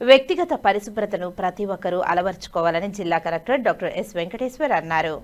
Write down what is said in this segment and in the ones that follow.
వ్యక్తిగత పరిశుభ్రతను ప్రతి ఒక్కరూ అలవర్చుకోవాలని జిల్లా కలెక్టర్ డాక్టర్ ఎస్ వెంకటేశ్వర్ అన్నారు.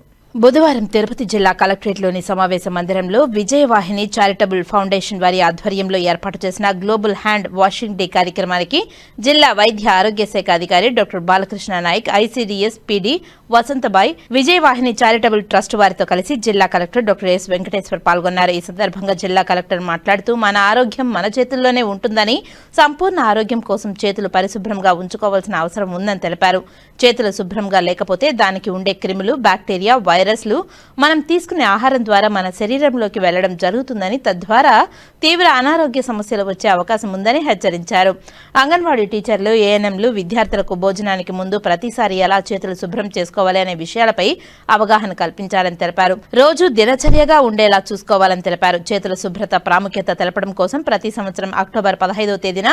బుధవారం తిరుపతి జిల్లా కలెక్టరేట్లోని సమావేశ మందిరంలో విజయవాహిని చారిటబుల్ ఫౌండేషన్ వారి ఆధ్వర్యంలో ఏర్పాటు చేసిన గ్లోబల్ హ్యాండ్ వాషింగ్ డే కార్యక్రమానికి జిల్లా వైద్య ఆరోగ్య శాఖ అధికారి doctor Balakrishna Naik ICDS PD Vasanthabai Vijayavahini charitable trust వారితో కలిసి జిల్లా కలెక్టర్ డాక్టర్ ఎస్ వెంకటేశ్వర్ పాల్గొన్నారు. ఈ సందర్భంగా జిల్లా కలెక్టర్ మాట్లాడుతూ మన ఆరోగ్యం మన చేతుల్లోనే ఉంటుందని సంపూర్ణ ఆరోగ్యం కోసం చేతులు పరిశుభ్రంగా ఉంచుకోవాల్సిన అవసరం ఉందని తెలిపారు. చేతులు శుభ్రంగా లేకపోతే దానికి ఉండే క్రిములు బ్యాక్టీరియా వైరస్లు మనం తీసుకునే ఆహారం ద్వారా మన శరీరంలోకి వెళ్ళడం జరుగుతుందని తద్వారా తీవ్ర అనారోగ్య సమస్యలు వచ్చే అవకాశం ఉందని హెచ్చరించారు. అంగన్వాడీ టీచర్లు ఏఎన్ఎంలు విద్యార్థులకు భోజనానికి ముందు ప్రతిసారి ఎలా చేతులు శుభ్రం చేసుకోవాలి అనే విషయాలపై అవగాహన కల్పించాలని తెలిపారు. రోజు దినచర్యగా ఉండేలా చూసుకోవాలని తెలిపారు. చేతుల శుభ్రత ప్రాముఖ్యత తెలపడం కోసం ప్రతి సంవత్సరం అక్టోబర్ పదహైదవ తేదీన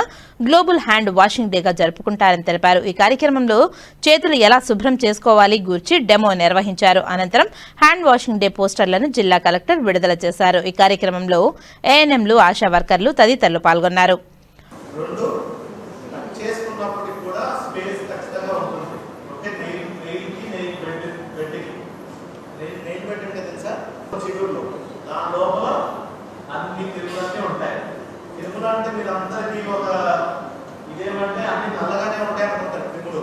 గ్లోబల్ హ్యాండ్ వాషింగ్ డేగా జరుపుకుంటారని తెలిపారు. ఈ కార్యక్రమంలో చేతులు ఎలా శుభ్రం చేసుకోవాలి గూర్చి డెమో నిర్వహించారు. అనంతరం హ్యాండ్ వాషింగ్ డే పోస్టర్లను జిల్లా కలెక్టర్ విడుదల చేశారు. ఈ కార్యక్రమంలో ఏఎన్ఎంలు ఆశా వర్కర్లు తదితరులు పాల్గొన్నారు. దాని లోపల అన్ని తిరుగులన్నీ ఉంటాయి. తిరుగులు అంటే మీరు అందరికీ ఒక ఇదేమంటే అన్ని నల్లగానే ఉంటాయి అనుకుంటారు తిరుగులు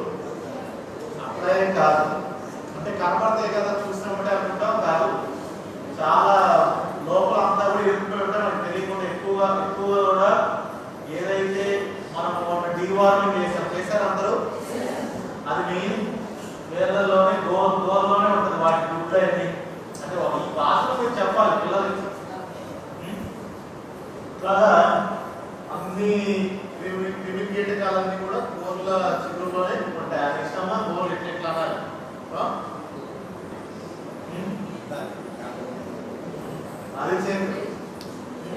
అప్పుడే కాదు అంటే కనపడతాయి కదా చూసినప్పుడే అనుకుంటాం కాదు చాలా లోపల అంతా కూడా ఇరుక్కుపోయి ఉంటాయి మనకు తెలియకుండా ఎక్కువగా ఎక్కువ కూడా ఏదైతే మనం మొన్న డీవార్మింగ్ చేసాం చేశారు అందరూ అది మెయిన్ వేర్లలోనే గోల్ గోల్లోనే ఉంటుంది వాటి గుడ్లు అన్ని అంటే ఈ భాషలో మీరు చెప్పాలి పిల్లలకి ఉం? ఇట్లాగా అన్ని క్రిమి కీటకాలన్నీ కూడా గోర్ల చిగురులోనే ఉంటాయి. అది ఇష్టమా? గోల్ ఎట్లా ఎట్లా? ఉం? అది చేయండి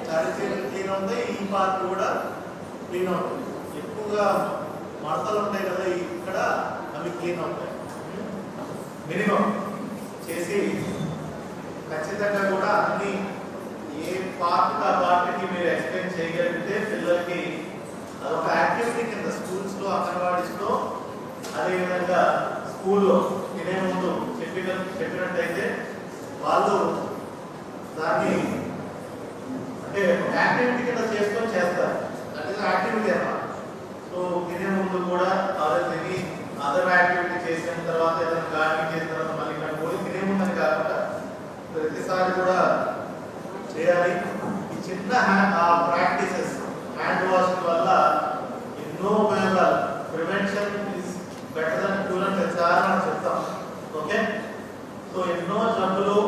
చడి చీరలు క్లీన్ అవుతాయి. ఈ పార్ట్ కూడా క్లీన్ అవుతుంది. ఎక్కువగా మడతలు ఉంటాయి కదా ఇక్కడ అవి క్లీన్ అవుతాయి. మినిమం చేసి ఖచ్చితంగా కూడా అన్ని ఏ పార్ట్ ఆ పార్ట్కి మీరు ఎక్స్ప్లెయిన్ చేయగలిగితే పిల్లలకి అదొక యాక్టివిటీ కింద స్కూల్స్లో అంగన్వాడీస్లో అదేవిధంగా స్కూల్లో తినే ముందు చెప్పిన చెప్పినట్టయితే వాళ్ళు దాన్ని అంటే యాక్టివిటీ కింద చేసుకొని చేస్తారు. దట్ ఈస్ యాక్టివిటీ అన్నమాట. సో తినే ముందు కూడా అదే తిని అదర్ యాక్టివిటీ చేసిన తర్వాత ఏదైనా గార్డెనింగ్ చేసిన తర్వాత మళ్ళీ ఇక్కడ పోయి తినే ముందని కాకుండా ప్రతిసారి కూడా చేయాలి. ఈ చిన్న ప్రాక్టీసెస్ హ్యాండ్ వాషింగ్ వల్ల ఎన్నో ఉపయోగాలు. Prevention is better than cure అని మనం చెప్తాం. ఓకే సో ఎన్నో జబ్బులు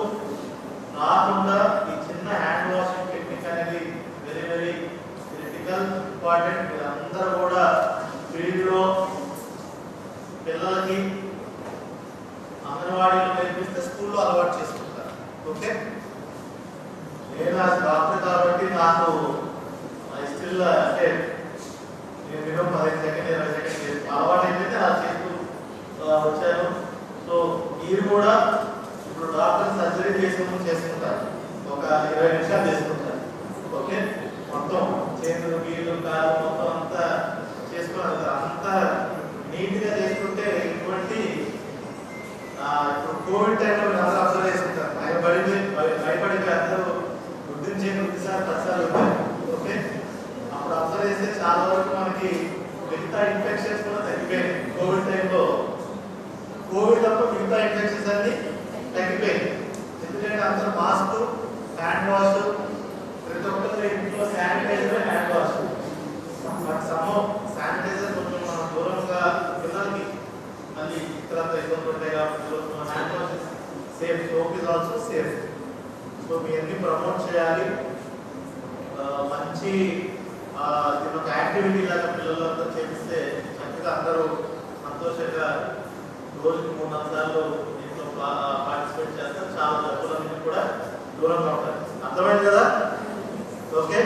రాకుండా ఈ చిన్న హ్యాండ్ వాషింగ్ టెక్నిక్ అనేది వెరీ వెరీ క్రిటికల్ ఇంపార్టెంట్ మీరందరూ కూడా ఫీల్డ్లో పిల్లలకి అంగన్వాడీలో నేర్పిస్తే స్కూల్లో అలవాటు చేసుకుంటారు ఓకే నేను ఆ డాక్టర్ కాబట్టి నాకు ఐ స్టిల్ అంటే నేను మినిమం పదిహేను సెకండ్ ఇరవై సెకండ్ చేసి అలవాటు అయిపోతే నా చేస్తూ వచ్చాను. సో మీరు కూడా ఇప్పుడు డాక్టర్ సర్జరీ చేసే ముందు చేసుకుంటారు. ఒక ఇరవై నిమిషాలు చేసుకుంటారు. ఓకే? మొత్తం చేతులు వీళ్ళు కాలు మొత్తం అంతా చేసుకున్నారు. అంతా నీట్గా చేసుకుంటే ఇటువంటి ఇప్పుడు కోవిడ్ టైంలో మీరు అందరూ అబ్జర్వ్ చేసుకుంటారు భయపడి భయపడి అందరూ గుర్తించే కొద్దిసారి ఓకే? అప్పుడు అబ్జర్వ్ చేస్తే చాలా వరకు మనకి మిగతా ఇన్ఫెక్షన్స్ కూడా తగ్గిపోయాయి. కోవిడ్ టైంలో కోవిడ్ తప్ప మిగతా ఇన్ఫెక్షన్స్ అన్ని తగ్గిపోయాయి. ఎందుకంటే అందరూ మాస్క్ హ్యాండ్ వాష్ ప్రతి ఒక్కరి ఇంట్లో sanitiser hand wash but sanitiser కొంచెం మనం దూరంగా పిల్లలకి మళ్ళీ ఇతరంత ఇబ్బందులు ఉంటాయి కాబట్టి hand wash safe soap is also safe so మీ అన్ని ప్రమోట్ చేయాలి. మంచి ఒక యాక్టివిటీ లాగా పిల్లలంతా చేపిస్తే చక్కగా అందరూ సంతోషంగా రోజుకి మూడు నాలుగు సార్లు దీంట్లో పార్టిసిపేట్ చేస్తారు. చాలా జబ్బులన్నీ కూడా దూరంగా ఉంటారు. అర్థమైంది కదా? ఓకే?